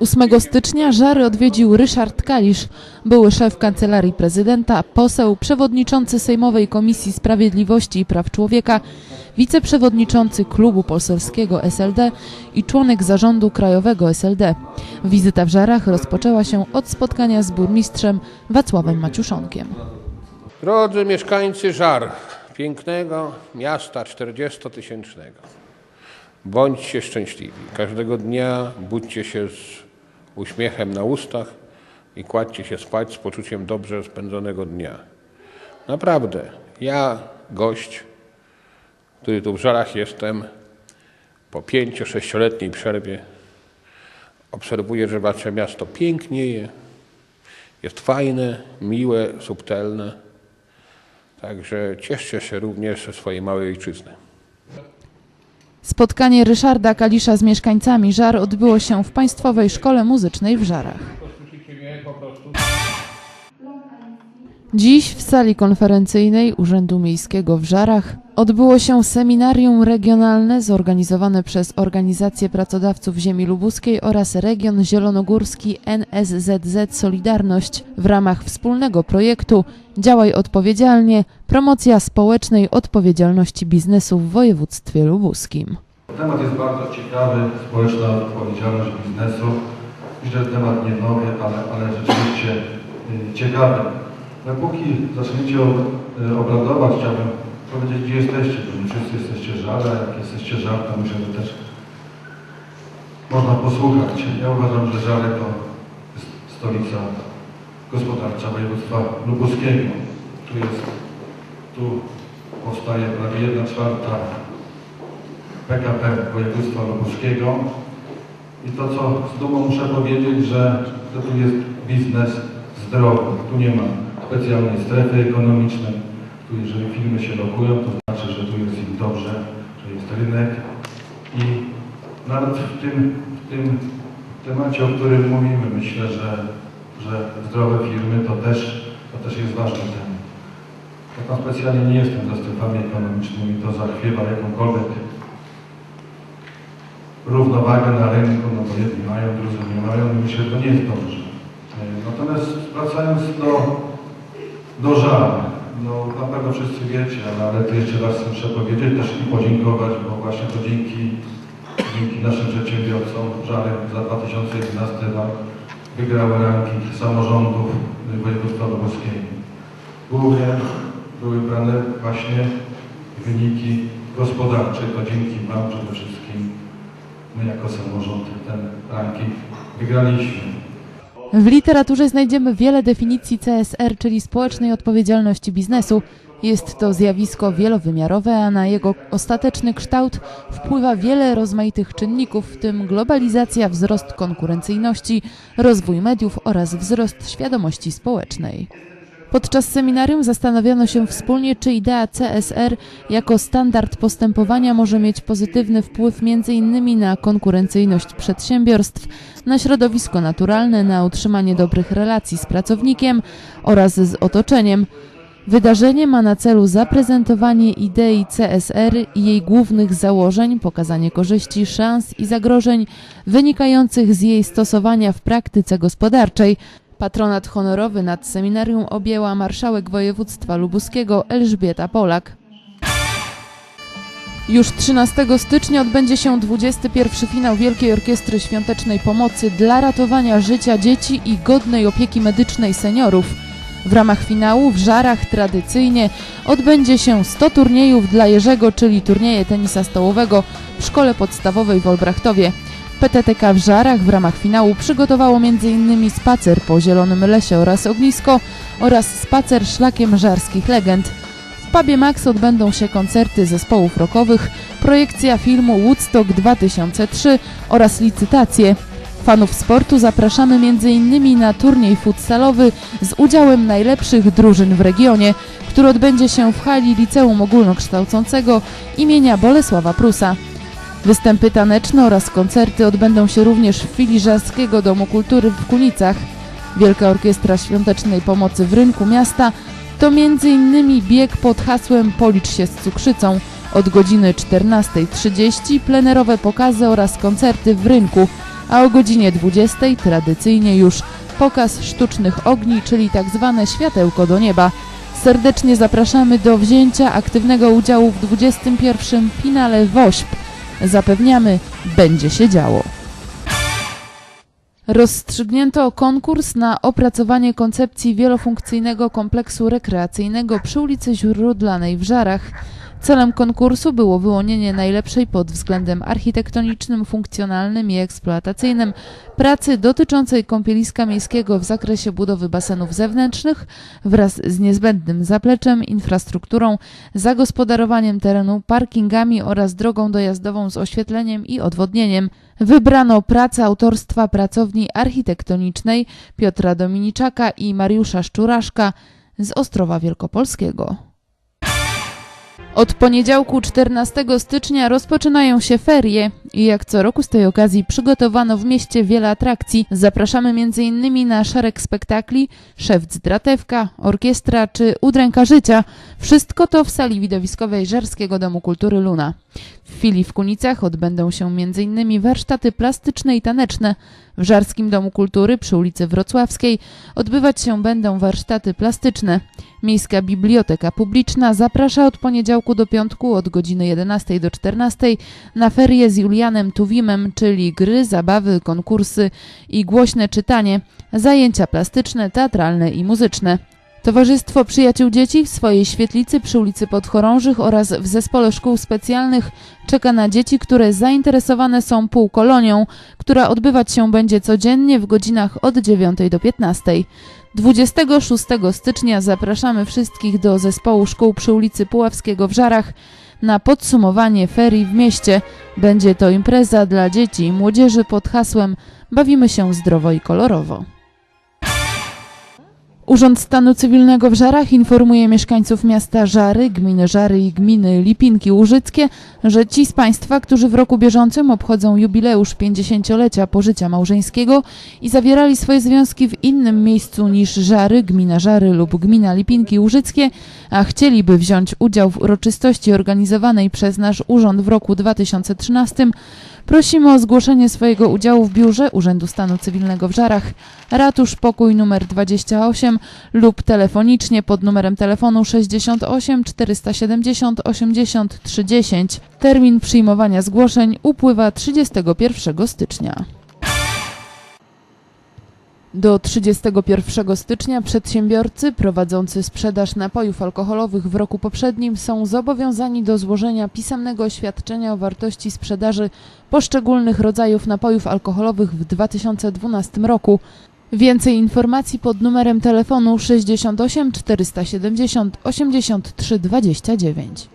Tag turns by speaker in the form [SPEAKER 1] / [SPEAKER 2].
[SPEAKER 1] 8 stycznia Żary odwiedził Ryszard Kalisz, były szef Kancelarii Prezydenta, poseł, przewodniczący Sejmowej Komisji Sprawiedliwości i Praw Człowieka, wiceprzewodniczący Klubu Poselskiego SLD i członek zarządu Krajowego SLD. Wizyta w Żarach rozpoczęła się od spotkania z burmistrzem Wacławem Maciuszonkiem.
[SPEAKER 2] Drodzy mieszkańcy Żar, pięknego miasta 40-tysięcznego, bądźcie szczęśliwi. Każdego dnia budźcie się z uśmiechem na ustach i kładźcie się spać z poczuciem dobrze spędzonego dnia. Naprawdę, ja, gość, który tu w Żarach jestem, po 5-6-letniej przerwie, obserwuję, że wasze miasto pięknieje, jest fajne, miłe, subtelne. Także cieszcie się również ze swojej małej ojczyzny.
[SPEAKER 1] Spotkanie Ryszarda Kalisza z mieszkańcami Żar odbyło się w Państwowej Szkole Muzycznej w Żarach. Dziś w sali konferencyjnej Urzędu Miejskiego w Żarach odbyło się seminarium regionalne zorganizowane przez Organizację Pracodawców Ziemi Lubuskiej oraz Region Zielonogórski NSZZ Solidarność w ramach wspólnego projektu Działaj odpowiedzialnie promocja społecznej odpowiedzialności biznesu w województwie lubuskim.
[SPEAKER 3] Temat jest bardzo ciekawy, społeczna odpowiedzialność biznesu. Myślę, że temat nie nowy, ale, ale rzeczywiście y, ciekawy. Dopóki zaczniecie y, obradować, chciałbym powiedzieć, gdzie jesteście. Pewnie wszyscy jesteście żale, jak jesteście żal, to myślę, że też można posłuchać. Ja uważam, że żale to jest stolica gospodarcza województwa lubuskiego. Tu jest, tu powstaje prawie 1 czwarta PKP województwa lubuskiego. I to, co z dumą muszę powiedzieć, że to tu jest biznes zdrowy. Tu nie ma specjalnej strefy ekonomicznej. Tu jeżeli firmy się lokują, to znaczy, że tu jest im dobrze, że jest rynek. I nawet w tym, w tym temacie, o którym mówimy, myślę, że, że zdrowe firmy to też, to też jest ważny temat. Ja tam specjalnie nie jestem za strefami ekonomicznymi, to zachwiewa jakąkolwiek równowagę na rynku, no bo jedni mają, drudzy nie mają myślę, że to nie jest dobrze. Natomiast wracając do, do żal, no na pewno wszyscy wiecie, ale, to jeszcze raz muszę powiedzieć też i podziękować, bo właśnie to dzięki, dzięki naszym przedsiębiorcom żale za 2011 rok wygrały ranking samorządów województwa lubuskiego. Głównie były brane właśnie wyniki gospodarcze, to dzięki Wam przede wszystkim my jako samorząd ten ranking wygraliśmy.
[SPEAKER 1] W literaturze znajdziemy wiele definicji CSR, czyli społecznej odpowiedzialności biznesu. Jest to zjawisko wielowymiarowe, a na jego ostateczny kształt wpływa wiele rozmaitych czynników, w tym globalizacja, wzrost konkurencyjności, rozwój mediów oraz wzrost świadomości społecznej. Podczas seminarium zastanowiono się wspólnie, czy idea CSR jako standard postępowania może mieć pozytywny wpływ m.in. na konkurencyjność przedsiębiorstw, na środowisko naturalne, na utrzymanie dobrych relacji z pracownikiem oraz z otoczeniem. Wydarzenie ma na celu zaprezentowanie idei CSR i jej głównych założeń, pokazanie korzyści, szans i zagrożeń wynikających z jej stosowania w praktyce gospodarczej. Patronat honorowy nad seminarium objęła marszałek województwa lubuskiego Elżbieta Polak. Już 13 stycznia odbędzie się 21 finał Wielkiej Orkiestry Świątecznej Pomocy dla ratowania życia dzieci i godnej opieki medycznej seniorów. W ramach finału w Żarach tradycyjnie odbędzie się 100 turniejów dla Jerzego, czyli turnieje tenisa stołowego w Szkole Podstawowej w Olbrachtowie. PTTK w Żarach w ramach finału przygotowało m.in. spacer po Zielonym Lesie oraz ognisko oraz spacer szlakiem żarskich legend. W pubie Max odbędą się koncerty zespołów rockowych, projekcja filmu Woodstock 2003 oraz licytacje. Fanów sportu zapraszamy m.in. na turniej futsalowy z udziałem najlepszych drużyn w regionie, który odbędzie się w hali Liceum Ogólnokształcącego imienia Bolesława Prusa. Występy taneczne oraz koncerty odbędą się również w filii Żarskiego Domu Kultury w Kunicach. Wielka Orkiestra Świątecznej Pomocy w Rynku Miasta to m.in. bieg pod hasłem Policz się z cukrzycą. Od godziny 14.30 plenerowe pokazy oraz koncerty w rynku, a o godzinie 20 tradycyjnie już pokaz sztucznych ogni, czyli tak zwane światełko do nieba. Serdecznie zapraszamy do wzięcia aktywnego udziału w 21. finale WOŚP. Zapewniamy, będzie się działo. Rozstrzygnięto konkurs na opracowanie koncepcji wielofunkcyjnego kompleksu rekreacyjnego przy ulicy Źródlanej w Żarach. Celem konkursu było wyłonienie najlepszej pod względem architektonicznym, funkcjonalnym i eksploatacyjnym pracy dotyczącej kąpieliska miejskiego w zakresie budowy basenów zewnętrznych wraz z niezbędnym zapleczem, infrastrukturą, zagospodarowaniem terenu, parkingami oraz drogą dojazdową z oświetleniem i odwodnieniem. Wybrano pracę autorstwa pracowni architektonicznej Piotra Dominiczaka i Mariusza Szczuraszka z Ostrowa Wielkopolskiego. Od poniedziałku 14 stycznia rozpoczynają się ferie i jak co roku z tej okazji przygotowano w mieście wiele atrakcji. Zapraszamy m.in. na szereg spektakli, szewc Dratewka, orkiestra czy udręka życia. Wszystko to w sali widowiskowej Żerskiego Domu Kultury Luna. W chwili w Kunicach odbędą się m.in. warsztaty plastyczne i taneczne. W Żarskim Domu Kultury przy ulicy Wrocławskiej odbywać się będą warsztaty plastyczne. Miejska Biblioteka Publiczna zaprasza od poniedziałku do piątku od godziny 11 do 14 na ferie z Julianem Tuwimem, czyli gry, zabawy, konkursy i głośne czytanie, zajęcia plastyczne, teatralne i muzyczne. Towarzystwo Przyjaciół Dzieci w swojej świetlicy przy ulicy Podchorążych oraz w Zespole Szkół Specjalnych czeka na dzieci, które zainteresowane są półkolonią, która odbywać się będzie codziennie w godzinach od 9 do 15. 26 stycznia zapraszamy wszystkich do Zespołu Szkół przy ulicy Puławskiego w Żarach na podsumowanie ferii w mieście. Będzie to impreza dla dzieci i młodzieży pod hasłem Bawimy się zdrowo i kolorowo. Urząd Stanu Cywilnego w Żarach informuje mieszkańców miasta Żary, gminy Żary i gminy Lipinki Łużyckie, że ci z Państwa, którzy w roku bieżącym obchodzą jubileusz 50-lecia pożycia małżeńskiego i zawierali swoje związki w innym miejscu niż Żary, gmina Żary lub gmina Lipinki Łużyckie, a chcieliby wziąć udział w uroczystości organizowanej przez nasz urząd w roku 2013, prosimy o zgłoszenie swojego udziału w biurze Urzędu Stanu Cywilnego w Żarach, ratusz pokój numer 28 lub telefonicznie pod numerem telefonu 68 470 80 30. Termin przyjmowania zgłoszeń upływa 31 stycznia. Do 31 stycznia przedsiębiorcy prowadzący sprzedaż napojów alkoholowych w roku poprzednim są zobowiązani do złożenia pisemnego oświadczenia o wartości sprzedaży poszczególnych rodzajów napojów alkoholowych w 2012 roku. Więcej informacji pod numerem telefonu 68 470 83 29.